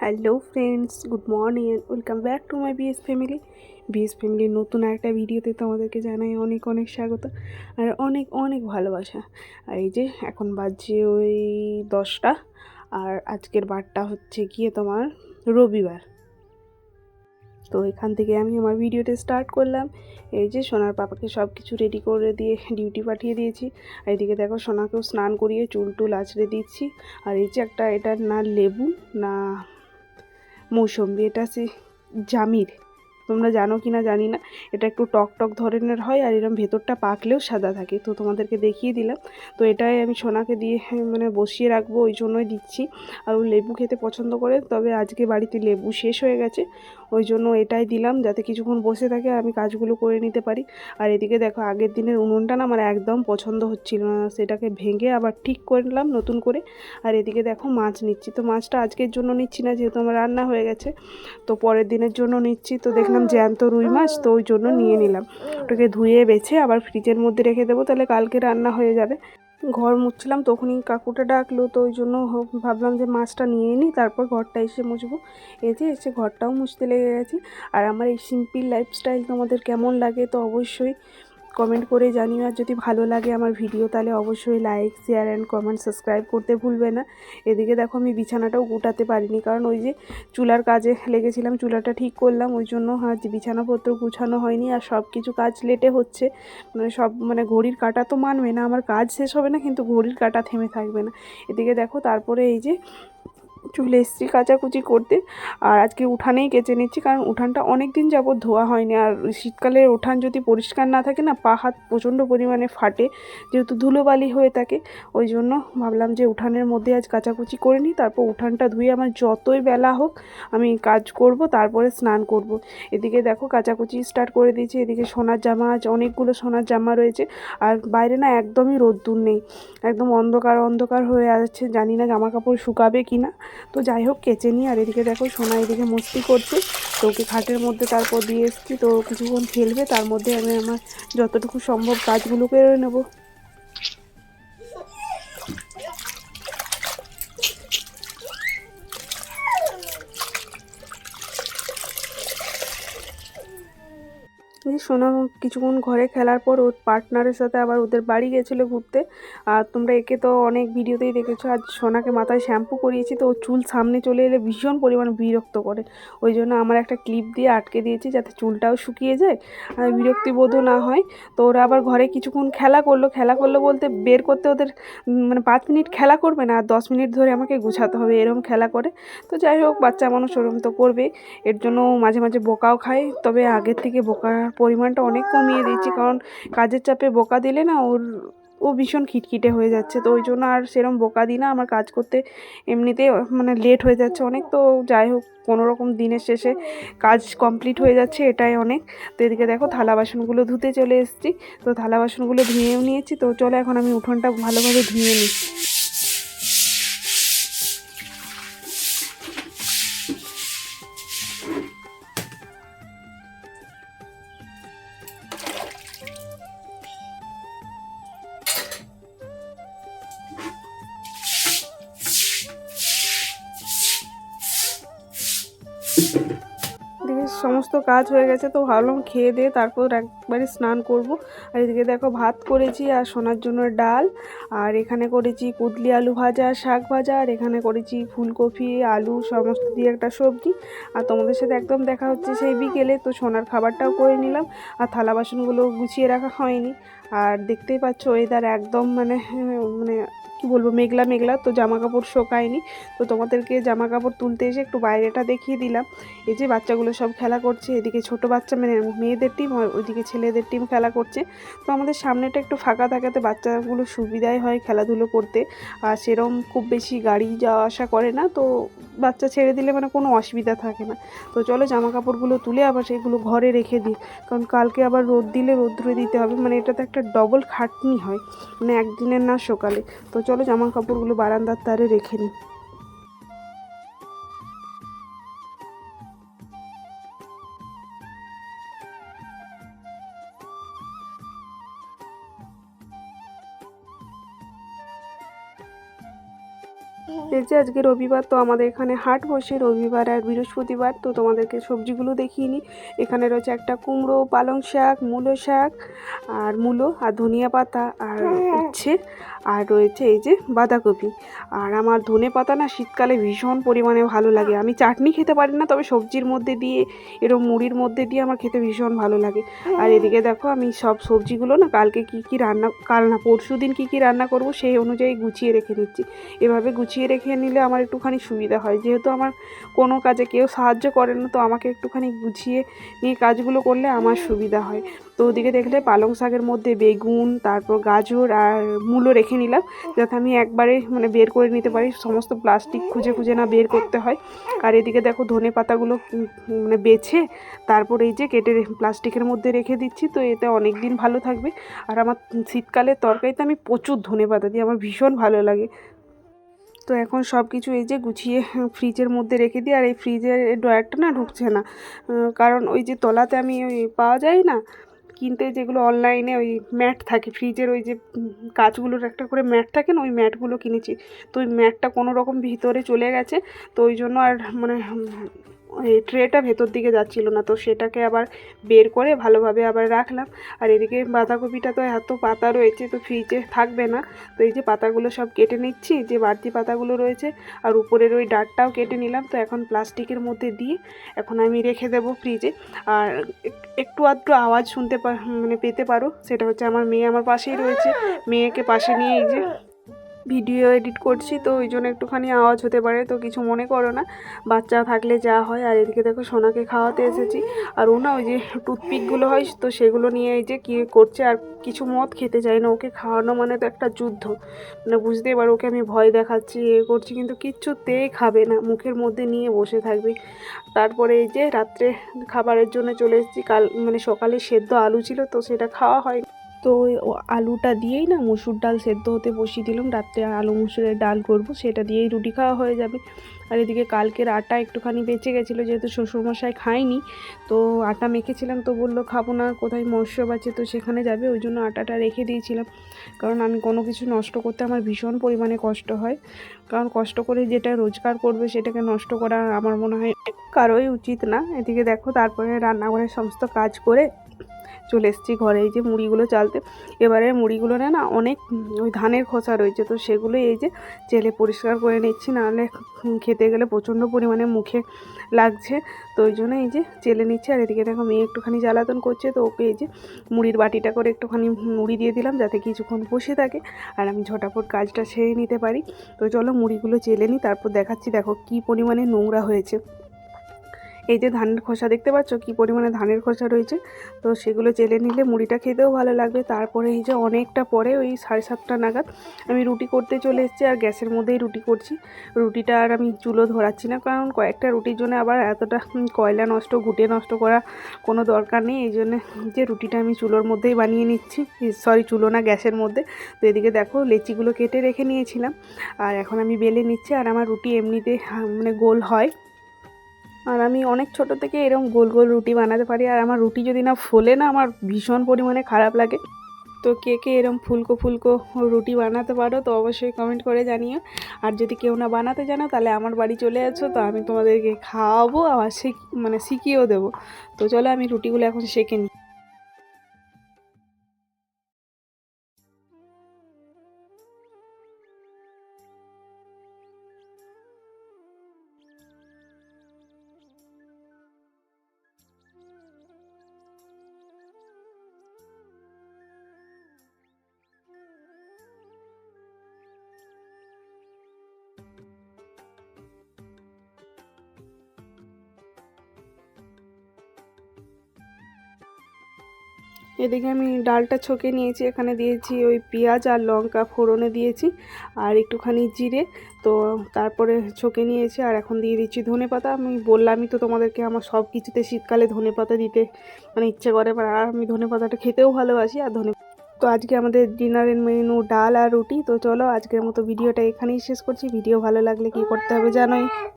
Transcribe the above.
Hello friends, good morning welcome back to my BS family. BS ফ্যামিলির নতুন একটা ভিডিওতে তোমাদেরকে জানাই অনেক অনেক স্বাগত আর অনেক অনেক ভালোবাসা। আর এই যে এখন বাজছে ওই দশটা আর আজকের বারটা হচ্ছে গিয়ে তোমার রবিবার। তো এখান থেকে আমি আমার ভিডিওটা স্টার্ট করলাম। এই যে সোনার পাপাকে সব কিছু রেডি করে দিয়ে ডিউটি পাঠিয়ে দিয়েছি। আর এদিকে দেখো সোনাকেও স্নান করিয়ে চুল টুল আছড়ে দিচ্ছি। আর এই যে একটা, এটা না লেবু, না মৌসম্বি এটা আছে জামির। তোমরা জানো কি না জানি না। এটা একটু টক টক ধরনের হয় আর এরকম ভেতরটা পাকলেও সাদা থাকে। তো তোমাদেরকে দেখিয়ে দিলাম। তো এটাই আমি সোনাকে দিয়ে হ্যাঁ, মানে বসিয়ে রাখব ওই জন্যই দিচ্ছি। আর ও লেবু খেতে পছন্দ করে তবে আজকে বাড়িতে লেবু শেষ হয়ে গেছে। ওই জন্য এটাই দিলাম যাতে কিছুক্ষণ বসে থাকে আমি কাজগুলো করে নিতে পারি। আর এদিকে দেখো আগের দিনের উনুনটা না আমার একদম পছন্দ হচ্ছিল না। সেটাকে ভেঙে আবার ঠিক করলাম নতুন করে। আর এদিকে দেখো মাছ নিচ্ছি। তো মাছটা আজকের জন্য নিচ্ছি না যেহেতু আমার রান্না হয়ে গেছে। তো পরের দিনের জন্য নিচ্ছি। তো দেখলাম জ্যান্ত রুই মাছ, তো ওই জন্য নিয়ে নিলাম। ওটাকে ধুয়ে বেছে আবার ফ্রিজের মধ্যে রেখে দেবো, তাহলে কালকে রান্না হয়ে যাবে। ঘর মুছছিলাম তখনই কাকুটা ডাকলো, তো ওই জন্য ভাবলাম যে মাছটা নিয়ে নিই, তারপর ঘরটা এসে মুছবো। এসে এসে ঘরটাও মুছতে লেগে গেছি। আর আমার এই সিম্পল লাইফস্টাইল তোমাদের কেমন লাগে তো অবশ্যই কমেন্ট করে জানিও। আর যদি ভালো লাগে আমার ভিডিও তাহলে অবশ্যই like share and comment subscribe করতে ভুলবে না। এদিকে দেখো আমি বিছানাটাও গুটাতে পারিনি, কারণ ওই যে চুলার কাজে লেগেছিলাম, চুলাটা ঠিক করলাম, ওই জন্য আজ বিছানাপত্র গুছানো হয়নি আর সব কিছু কাজ লেটে হচ্ছে। মানে সব মানে ঘড়ির কাটা তো মানবে না, আমার কাজ শেষ হবে না, কিন্তু ঘড়ির কাটা থেমে থাকবে না। এদিকে দেখো তারপরে এই যে চলে এসেছি কাচাকুচি করতে। আর আজকে উঠানেই কেচে নিচ্ছি, কারণ উঠানটা অনেক দিন যাবৎ ধোয়া হয়নি। আর শীতকালে উঠান যদি পরিষ্কার না থাকে না, পা হাত প্রচণ্ড পরিমাণে ফাটে, যেহেতু ধুলোবালি হয়ে থাকে। ওই জন্য ভাবলাম যে উঠানের মধ্যে আজ কাচাকুচি করে নিই, তারপর উঠানটা ধুয়ে আমার যতই বেলা হোক আমি কাজ করব, তারপরে স্নান করব। এদিকে দেখো কাচাকুচি স্টার্ট করে দিয়েছি, এদিকে সোনার জামা, আজ অনেকগুলো সোনার জামা রয়েছে। আর বাইরে না একদমই রোদ্দুর নেই, একদম অন্ধকার অন্ধকার হয়ে আছে, জানি না জামা কাপড় শুকাবে কি না তো যাই হোক, কেচে নিই আর এদিকে দেখো সোনা এদিকে মস্তি করছে। তো ওকে খাটের মধ্যে তারপর দিয়ে এসেছি। তো কিছুক্ষণ খেলবে, তার মধ্যে আমি আমার যতটুকু সম্ভব কাজগুলো করে নেব। সোনা কিছুক্ষণ ঘরে খেলার পর ওর পার্টনারের সাথে আবার ওদের বাড়ি গেছিল ঘুরতে। আর তোমরা একে তো অনেক ভিডিওতেই দেখেছ। আজ সোনাকে মাথায় শ্যাম্পু করিয়েছি, তো চুল সামনে চলে এলে ভীষণ পরিমাণ বিরক্ত করে। ওই জন্য আমার একটা ক্লিপ দিয়ে আটকে দিয়েছি যাতে চুলটাও শুকিয়ে যায়, আর বিরক্তিবোধও না হয়। তো ওরা আবার ঘরে কিছুক্ষণ খেলা করল। খেলা করল বলতে বের করতে ওদের মানে পাঁচ মিনিট খেলা করবে না, আর দশ মিনিট ধরে আমাকে গুছাতে হবে এরকম খেলা করে। তো যাই হোক, বাচ্চা মানুষ ওরম তো করবে। এর জন্য মাঝে মাঝে বোকাও খায়, তবে আগের থেকে বোকার পরিমাণটা অনেক কমিয়ে দিয়েছি। কারণ কাজের চাপে বোকা দিলে না ওর ও ভীষণ খিটখিটে হয়ে যাচ্ছে। তো ওই জন্য আর সেরম বোকা দিই না। আমার কাজ করতে এমনিতে মানে লেট হয়ে যাচ্ছে অনেক। তো যাই হোক কোনো রকম দিনের শেষে কাজ কমপ্লিট হয়ে যাচ্ছে এটাই অনেক। তো এদিকে দেখো, থালা বাসনগুলো ধুতে চলে এসেছি। তো থালা বাসনগুলো ধুয়েও নিয়েছি। তো চলো এখন আমি উঠোনটা ভালোভাবে ধুয়ে নিই। সমস্ত কাজ হয়ে গেছে, তো ভাবলাম খেয়ে দিয়ে তারপর একবারে স্নান করব। আর এদিকে দেখো ভাত করেছি আর সোনার জন্য ডাল, আর এখানে করেছি কুদলি আলু ভাজা, শাক ভাজা, আর এখানে করেছি ফুলকপি, আলু সমস্ত দিয়ে একটা সবজি। আর তোমাদের সাথে একদম দেখা হচ্ছে সেই বিকেলে, তো সোনার খাবারটাও করে নিলাম। আর থালা বাসনগুলো গুছিয়ে রাখা হয়নি। আর দেখতেই পাচ্ছ ওয়েদার একদম মানে মানে কি বলব, মেঘলা মেঘলা তো জামা কাপড় শোকায়নি। তো তোমাদেরকে জামা কাপড় তুলতে এসে একটু বাইরেটা দেখিয়ে দিলাম। এই যে বাচ্চাগুলো সব খেলা করছে, এদিকে ছোট বাচ্চা মানে মেয়েদের টিম আর ওইদিকে ছেলেদের টিম খেলা করছে। তো আমাদের সামনেটা একটু ফাঁকা থাকাতে বাচ্চাগুলো সুবিধাই হয় খেলাধুলো করতে। আর সেরম খুব বেশি গাড়ি যাওয়া আসা করে না, তো বাচ্চা ছেড়ে দিলে মানে কোনো অসুবিধা থাকে না। তো চলো জামা কাপড়গুলো তুলে আবার সেগুলো ঘরে রেখে দিই। কারণ কালকে আবার রোদ দিলে রোদ্রে দিতে হবে মানে এটা তো একটা ডবল খাটনি হয় মানে একদিনের না সকালে। তো চলো জামা কাপড়গুলো বারান্দার তারে রেখে নিই এই যে আজকে রবিবার তো আমাদের এখানে হাট বসে। রবিবার আর বৃহস্পতিবার তো তোমাদেরকে সবজিগুলো দেখিয়ে নিই। এখানে রয়েছে একটা কুমড়ো পালং শাক মূলো শাক আর মূলো আর ধনিয়া পাতা আর উচ্ছে আর রয়েছে এই যে বাঁধাকপি। আর আমার ধনে পাতা না শীতকালে ভীষণ পরিমাণে ভালো লাগে। আমি চাটনি খেতে পারি না তবে সবজির মধ্যে দিয়ে এরকম মুড়ির মধ্যে দিয়ে আমার খেতে ভীষণ ভালো লাগে। আর এদিকে দেখো আমি সব সবজিগুলো না কালকে কি কি রান্না কাল না পরশু দিন কী কী রান্না করব সেই অনুযায়ী গুছিয়ে রেখে নিচ্ছি এভাবে গুছিয়ে রেখে নিলে আমার একটুখানি সুবিধা হয়। যেহেতু আমার কোনো কাজে কেউ সাহায্য করে না, তো আমাকে একটুখানি গুছিয়ে নিয়ে কাজগুলো করলে আমার সুবিধা হয়। তো ওদিকে দেখলে পালং শাকের মধ্যে বেগুন, তারপর গাজর আর মূলো রেখে নিলাম, যাতে আমি একবারে মানে বের করে নিতে পারি। সমস্ত প্লাস্টিক খুঁজে খুঁজে না বের করতে হয়। আর এদিকে দেখো ধনে পাতাগুলো মানে বেছে, তারপর এই যে কেটে প্লাস্টিকের মধ্যে রেখে দিচ্ছি, তো এতে অনেক দিন ভালো থাকবে। আর আমার শীতকালের তরকারিতে আমি প্রচুর ধনে পাতা দিই, আমার ভীষণ ভালো লাগে। তো এখন সব কিছু এই যে গুছিয়ে ফ্রিজের মধ্যে রেখে দিই, আর এই ফ্রিজের ড্রয়ারটা না ঢুকছে না। কারণ ওই যে তলাতে আমি ওই পাওয়া যায় না, কিনতে যেগুলো অনলাইনে ওই ম্যাট থাকে, ফ্রিজের ওই যে কাজগুলোর একটা করে ম্যাট থাকে না, ওই ম্যাটগুলো কিনেছি। তো ওই ম্যাটটা কোনো রকম ভিতরে চলে গেছে, তো ওই জন্য আর মানে ওই ট্রেটা ভেতর দিকে যাচ্ছিল না, তো সেটাকে আবার বের করে ভালোভাবে আবার রাখলাম। আর এদিকে বাঁধাকপিটা তো এত পাতা রয়েছে, তো ফ্রিজে থাকবে না। তো এই যে পাতাগুলো সব কেটে নিচ্ছি, যে বাড়তি পাতাগুলো রয়েছে, আর উপরের ওই ডাঁটটাও কেটে নিলাম। তো এখন প্লাস্টিকের মধ্যে দিয়ে এখন আমি রেখে দেবো ফ্রিজে আর একটু আধটু আওয়াজ শুনতে মানে পেতে পারো, সেটা হচ্ছে আমার মেয়ে আমার পাশেই রয়েছে। মেয়েকে পাশে নিয়ে এই যে ভিডিও এডিট করছি, তো ওই জন্য একটুখানি আওয়াজ হতে পারে, তো কিছু মনে করো না। বাচ্চা থাকলে যা হয়, আর এদিকে দেখো সোনাকে খাওয়াতে এসেছি। আর ও না ওই যে টুথপিকগুলো হয়, তো সেগুলো নিয়ে এই যে কী করছে, আর কিছু মদ খেতে চায় না, ওকে খাওয়ানো মানে তো একটা যুদ্ধ। মানে বুঝতেই পারো, ওকে আমি ভয় দেখাচ্ছি, এ করছি, কিন্তু কিচ্ছুতেই খাবে না, মুখের মধ্যে নিয়ে বসে থাকবে। তারপরে এই যে রাত্রে খাবারের জন্য চলে এসেছি, কাল মানে সকালে সেদ্ধ আলু ছিল, তো সেটা খাওয়া হয় তো আলুটা দিয়েই না মুসুর ডাল সেদ্ধ হতে বসিয়ে দিলাম। রাত্রে আলু মুসুরের ডাল করব, সেটা দিয়েই রুটি খাওয়া হয়ে যাবে। আর এদিকে কালকের আটা একটুখানি বেঁচে গেছিল, যেহেতু শ্বশুরমশাই খায়নি, তো আটা মেখেছিলাম তো বলল খাব না, কোথায় মৎস্য আছে তো সেখানে যাবে, ওই জন্য আটাটা রেখে দিয়েছিলাম। কারণ আমি কোনো কিছু নষ্ট করতে আমার ভীষণ পরিমাণে কষ্ট হয়। কারণ কষ্ট করে যেটা রোজগার করবে সেটাকে নষ্ট করা আমার মনে হয় কারোই উচিত না। এদিকে দেখো, তারপরে রান্নাঘরের সমস্ত কাজ করে চলে এসেছি ঘরে, এই যে মুড়িগুলো চালতে। এবারে মুড়িগুলো না অনেক ওই ধানের খোসা রয়েছে, তো সেগুলো এই যে চেলে পরিষ্কার করে নিচ্ছি, নাহলে খেতে গেলে প্রচণ্ড পরিমাণে মুখে লাগছে। তো ওই জন্য এই যে চেলে নিচ্ছি, আর এদিকে দেখো মেয়ে একটুখানি জ্বালাতন করছে, তো ওকে এই যে মুড়ির বাটিটা করে একটুখানি মুড়ি দিয়ে দিলাম, যাতে কিছুক্ষণ বসে থাকে, আর আমি ঝটাপট কাজটা সেরে নিতে পারি। তো চলো মুড়িগুলো চেলে নিই, তারপর দেখাচ্ছি, দেখো কী পরিমাণে নোংরা হয়েছে। এই যে ধানের খোসা দেখতে পাচ্ছ? কী পরিমাণে ধানের খোসা রয়েছে? তো সেগুলো চেলে নিলে মুড়িটা খেতেও ভালো লাগবে। তারপরে এই যে অনেকটা পরে ওই সাড়ে সাতটা নাগাদ আমি রুটি করতে চলে এসেছি আর গ্যাসের মধ্যেই রুটি করছি। রুটিটা আর আমি চুলো ধরাচ্ছি না কারণ কয়েকটা রুটির জন্য আবার এতটা কয়লা নষ্ট, ঘুটে নষ্ট করা কোনো দরকার নেই। এই জন্যে যে রুটিটা আমি চুলোর মধ্যেই বানিয়ে নিচ্ছি সরি চুলো না, গ্যাসের মধ্যে। তো এদিকে দেখো লেচিগুলো কেটে রেখে নিয়েছিলাম। আর এখন আমি বেলে নিচ্ছি। আর আমার রুটি এমনিতে মানে গোল হয়। আর আমি অনেক ছোট থেকে এরকম গোল গোল রুটি বানাতে পারি, আর আমার রুটি যদি না ফোলে না, আমার ভীষণ পরিমাণে খারাপ লাগে। তো কে কে এরম ফুলকো ফুলকো রুটি বানাতে পারো, তো অবশ্যই কমেন্ট করে জানিও। আর যদি কেউ না বানাতে জানো, তাহলে আমার বাড়ি চলে আসো তো আমি তোমাদেরকে খাওয়াবো, আবার শিখ মানে শিখিয়েও দেবো। তো চলো আমি রুটিগুলো এখন শেখে নিই এদিকে আমি ডালটা ছকে নিয়েছি, এখানে দিয়েছি ওই পেঁয়াজ আর লঙ্কা ফোড়নে দিয়েছি আর একটুখানি জিরে। তো তারপরে ছকে নিয়েছি আর এখন দিয়ে দিচ্ছি ধনে পাতা। আমি বললামই তো তোমাদেরকে, আমার সব কিছুতে শীতকালে ধনে পাতা দিতে মানে ইচ্ছে করে আর আমি ধনে পাতাটা খেতেও ভালোবাসি আর ধনে তো আজকে আমাদের ডিনারের মেনু ডাল আর রুটি। তো চলো আজকের মতো ভিডিওটা এখানেই শেষ করছি। ভিডিও ভালো লাগলে কি করতে হবে জানোই।